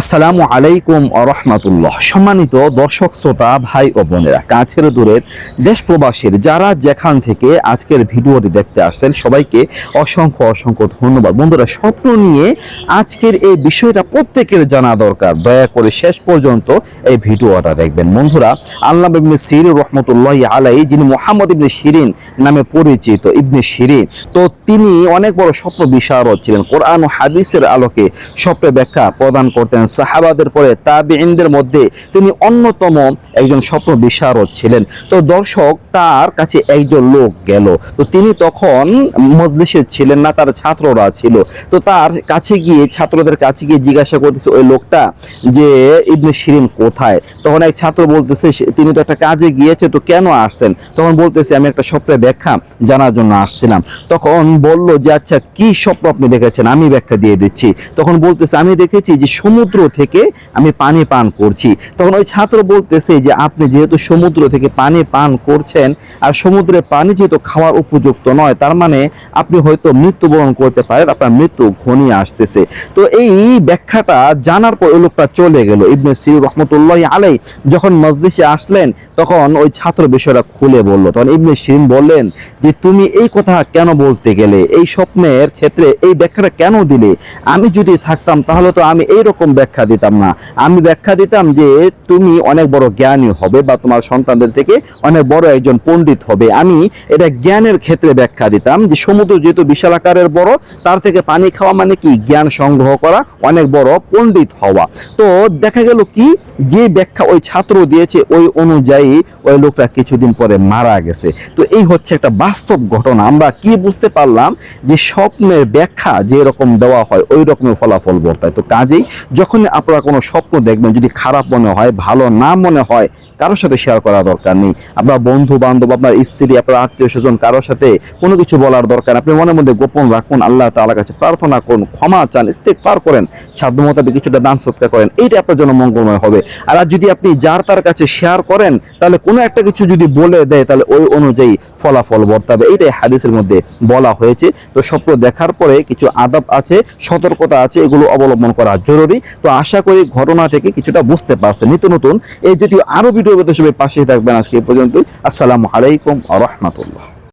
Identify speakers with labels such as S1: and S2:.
S1: আসসালামু আলাইকুম রহমতুল্লাহ। সম্মানিত দর্শক, শ্রোতা, ভাই ও বোনেরা, কাছের দূরের দেশ প্রবাসীর যারা যেখান থেকে আজকের ভিডিওটি দেখতে আসছেন, সবাইকে অসংখ্য অসংখ্য ধন্যবাদ। বন্ধুরা, স্বপ্ন নিয়ে আজকের এই বিষয়টা প্রত্যেকের জানা দরকার। দয়া করে শেষ পর্যন্ত এই ভিডিওটা দেখবেন। বন্ধুরা, আল্লাহ ইবনে সির রহমতুল্লাহ আলাই যিনি মোহাম্মদ ইবনে শিরিন নামে পরিচিত ইবনে শিরিন তো তিনি অনেক বড় স্বপ্ন বিশারদ ছিলেন। কোরআন ও হাদিসের আলোকে স্বপ্নের ব্যাখ্যা প্রদান করতেন। সাহাবাদের পরে তাবিঈনদের মধ্যে তিনি অন্যতম একজন স্বপ্ন বিশারদ ছিলেন। তো দর্শক, তার কাছে একজন লোক গেল। তো তিনি তখন মজলিসে ছিলেন না, তার ছাত্ররা ছিল। তো তার কাছে গিয়ে, ছাত্রদের কাছে গিয়ে জিজ্ঞাসা করতেছে, ওই লোকটা যে ইবনে শিরিন কোথায়? তখন এক ছাত্র বলতেছে তিনি তো একটা কাজে গিয়েছে, তো কেন আসছেন? তখন বলতেছে, আমি একটা স্বপ্নের ব্যাখ্যা জানার জন্য আসছিলাম। তখন বলল যে আচ্ছা কি স্বপ্ন আপনি দেখেছেন? আমি ব্যাখ্যা দিয়ে দিচ্ছি। তখন বলতেছে, আমি দেখেছি যে সমুদ্র থেকে আমি পানি পান করছি। তখন ওই ছাত্র বলতেছে যে, আপনি যেহেতু সমুদ্র থেকে পানি পান করছেন, আর সমুদ্রে পানি যেহেতু খাওয়ার উপযুক্ত নয়, তার মানে আপনি হয়তো মৃত্যুবরণ করতে পারেন, আপনার মৃত্যু ঘনিয়ে আসতেছে। তো এই ব্যাখ্যাটা জানার পর ওই লোকটা চলে গেল, ইবনে সির রহমতুল্লাহ আলাই যখন মজলিসে আসলেন, তখন ওই ছাত্র বিষয়টা খুলে বলল। তখন ইবনে শিরিন বললেন যে, তুমি এই কথা কেন বলতে গেলে? এই স্বপ্নের ক্ষেত্রে এই ব্যাখ্যাটা কেন দিলে? আমি যদি থাকতাম, তাহলে তো আমি এই রকম ব্যাখ্যা দিতাম না। আমি ব্যাখ্যা দিতাম যে তুমি অনেক বড় জ্ঞানী হবে বা তোমার সন্তানদের থেকে অনেক বড় একজন পণ্ডিত হবে। আমি এটা জ্ঞানের ক্ষেত্রে ব্যাখ্যা দিতাম যে সমুদ্র যেহেতু বিশাল আকারের বড়, তার থেকে পানি খাওয়া মানে কি? জ্ঞান সংগ্রহ করা, অনেক বড় পণ্ডিত হওয়া। তো দেখা গেল কি? যে ব্যাখ্যা ওই ছাত্র দিয়েছে, ওই অনুযায়ী ওই লোকটা কিছুদিন পরে মারা গেছে। তো এই হচ্ছে একটা বাস্তব ঘটনা। আমরা কি বুঝতে পারলাম? যে স্বপ্নের ব্যাখ্যা যে রকম দেওয়া হয় ওই রকমের ফলাফল বর্তায়। তো কাজেই যখন আপনারা কোনো স্বপ্ন দেখবেন যদি খারাপ মনে হয় ভালো না মনে হয় কারোর সাথে শেয়ার করা দরকার নেই। আপনার বন্ধু বান্ধব আপনার স্ত্রী, আপনার আত্মীয় স্বজন, কারোর সাথে কোনো কিছু বলার দরকার। আপনি মনের মধ্যে গোপন রাখুন, আল্লাহ তাআলার কাছে প্রার্থনা করুন, ক্ষমা চান, ইস্তেগফার করেন, সাধ্য মোতাবেক কিছুটা দান সৎকার করেন, এইটা আপনার জন্য মঙ্গলময় হবে। আর যদি আপনি যার তার কাছে শেয়ার করেন, তাহলে কোনো একটা কিছু যদি বলে দেয়, তাহলে ওই অনুযায়ী ফলাফল বর্তাবে। এইটাই হাদিসের মধ্যে বলা হয়েছে। তো স্বপ্ন দেখার পরে কিছু আদাব আছে, সতর্কতা আছে, এগুলো অবলম্বন করা জরুরি। তো আশা করি ঘটনা থেকে কিছুটা বুঝতে পারছেন। নিত্য নতুন, এই যেটি আরও ভিডিও পেতে সবাই পাশে থাকবেন আজকে এই পর্যন্ত আসসালামু আলাইকুম আ রহমতুল্লাহ।